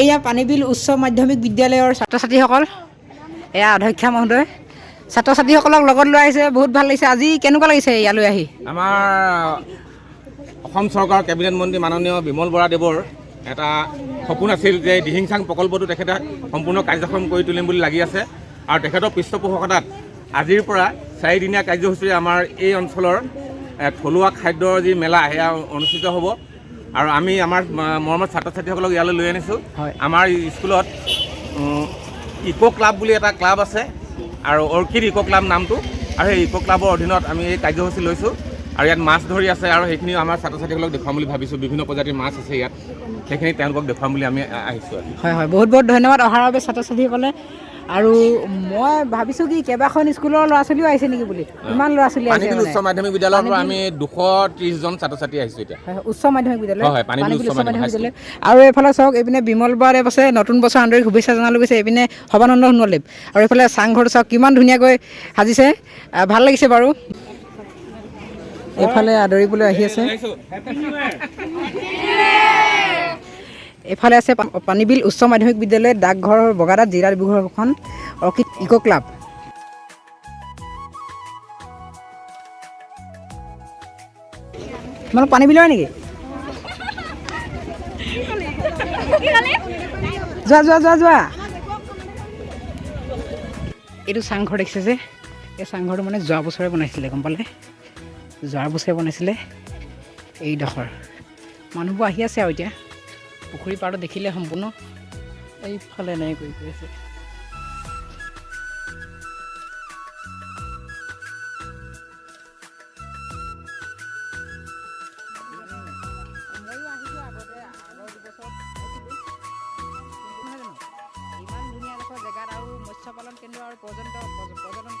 এয়া পানীবিল উচ্চ মাধ্যমিক বিদ্যালয়ৰ ছাত্ৰ ছাত্ৰীসকল এয়া অধ্যক্ষা মহোদয় ছাত্ৰ ছাত্ৰীসকলক লগত লৈ আহিছে বহুত ভাল লাগিছে। আজি কেনেকুৱা লাগিছে ইয়ালৈ আহি? আমাৰ অসম চৰকাৰৰ কেবিনেট মন্ত্ৰী মাননীয় বিমল বৰাদেৱৰ এটা সপোন আছিল যে দিহিংচাং প্ৰকল্পটো তেখেতে সম্পূৰ্ণ কাৰ্যক্ষম কৰি তুলিম বুলি লাগি আছে। আৰু তেখেতৰ পৃষ্ঠপোষকতাত আজিৰ পৰা চাৰিদিনীয়া কাৰ্যসূচীৰে আমাৰ এই অঞ্চলৰ থলুৱা খাদ্যৰ যি মেলা সেয়া অনুষ্ঠিত হ'ব। আৰু আমি আমাৰ মৰমৰ ছাত্ৰ ছাত্ৰীসকলক ইয়ালৈ লৈ আনিছোঁ। হয়। আমাৰ স্কুলত ইক' ক্লাব বুলি এটা ক্লাব আছে আৰু অৰ্কিড ইক' ক্লাব নামটো। আৰু সেই ইক' ক্লাবৰ অধীনত আমি এই কাৰ্যসূচী লৈছোঁ। আৰু ইয়াত মাছ ধৰি আছে আৰু সেইখিনি আমাৰ ছাত্ৰ ছাত্ৰীসকলক দেখুৱাম বুলি ভাবিছোঁ। বিভিন্ন প্ৰজাতিৰ মাছ আছে ইয়াত। সেইখিনি তেওঁলোকক দেখুৱাম বুলি আমি আহিছোঁ হয় হয়। বহুত বহুত ধন্যবাদ। অহাৰ বাবে ছাত্ৰ ছাত্ৰীসকলে আৰু মই ভাবিছোঁ কি কেইবাখন স্কুলৰ ল'ৰা ছোৱালীও আহিছে নেকি বুলি? ইমান ল'ৰা ছোৱালী আহিছে। উচ্চ মাধ্যমিক বিদ্যালয়ৰ পৰা আমি দুশ ত্ৰিছজন ছাত্ৰ ছাত্ৰী আহিছোঁ এতিয়া। উচ্চ মাধ্যমিক বিদ্যালয়। উচ্চ মাধ্যমিক বিদ্যালয়। আৰু এইফালে চাওক এইপিনে বিমল বৰাদেৱ আছে নতুন বছৰ আন্তৰিক শুভেচ্ছা জনালোঁ গৈছে। এইপিনে সৰ্বানন্দ সোণোৱালদেৱ আৰু এইফালে চাংঘৰটো চাওক কিমান ধুনীয়াকৈ সাজিছে। ভাল লাগিছে বাৰু। এইফালে আদৰিবলৈ আহি আছে। এইফালে আছে পানীবিল উচ্চ মাধ্যমিক বিদ্যালয় ডাকঘৰৰ বগাদাত জিলা ডিব্ৰুগড়খন অৰ্কিড ইক' ক্লাব। তোমালোক পানী বিলৰ নেকি? যোৱা যোৱা যোৱা যোৱা। এইটো চাংঘৰ দেখিছে যে এই চাংঘৰটো মানে যোৱা বছৰে বনাইছিলে গম পালে? যোৱা বছৰে বনাইছিলে এইডোখৰ। মানুহবোৰ আহি আছে আৰু এতিয়া। পুখুৰী পাৰটো দেখিলে সম্পূৰ্ণ এইফালে এনেকৈ কৰি কৰি আছে। জেগাত আৰু মৎস্য পালন কেন্দ্ৰ আৰু পৰ্যন্ত পৰ্য- পৰ্যটন